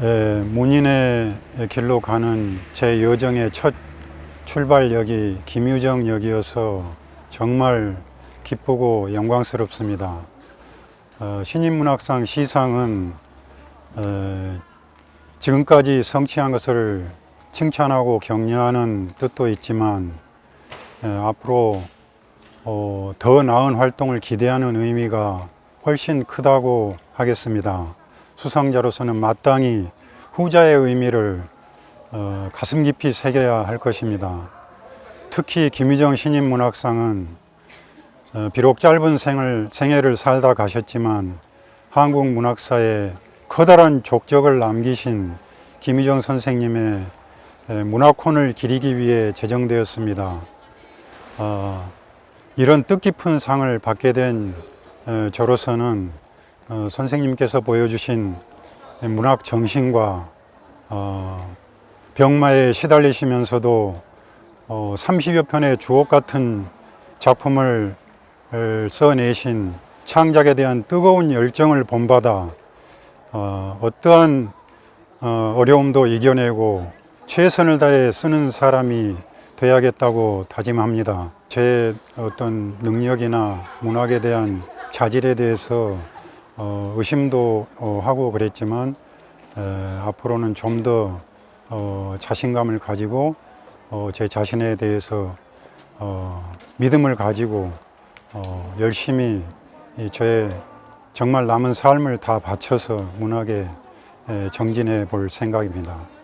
에, 문인의 길로 가는 제 여정의 첫 출발역이 김유정역이어서 정말 기쁘고 영광스럽습니다. 어, 신인문학상 시상은 에, 지금까지 성취한 것을 칭찬하고 격려하는 뜻도 있지만 에, 앞으로 어, 더 나은 활동을 기대하는 의미가 훨씬 크다고 하겠습니다. 수상자로서는 마땅히 후자의 의미를 어, 가슴 깊이 새겨야 할 것입니다. 특히 김유정 신인 문학상은 어, 비록 짧은 생을, 생애를 살다 가셨지만 한국 문학사에 커다란 족적을 남기신 김유정 선생님의 에, 문학혼을 기리기 위해 제정되었습니다. 어, 이런 뜻깊은 상을 받게 된 에, 저로서는 어, 선생님께서 보여주신 문학 정신과 어, 병마에 시달리시면서도 어, 30여 편의 주옥 같은 작품을 을 써내신 창작에 대한 뜨거운 열정을 본받아 어, 어떠한 어, 어려움도 이겨내고 최선을 다해 쓰는 사람이 돼야겠다고 다짐합니다. 제 어떤 능력이나 문학에 대한 자질에 대해서 어, 의심도 어, 하고 그랬지만 에, 앞으로는 좀더 어, 자신감을 가지고 어, 제 자신에 대해서 어, 믿음을 가지고 어, 열심히 이 저의 정말 남은 삶을 다 바쳐서 문학에 에, 정진해 볼 생각입니다.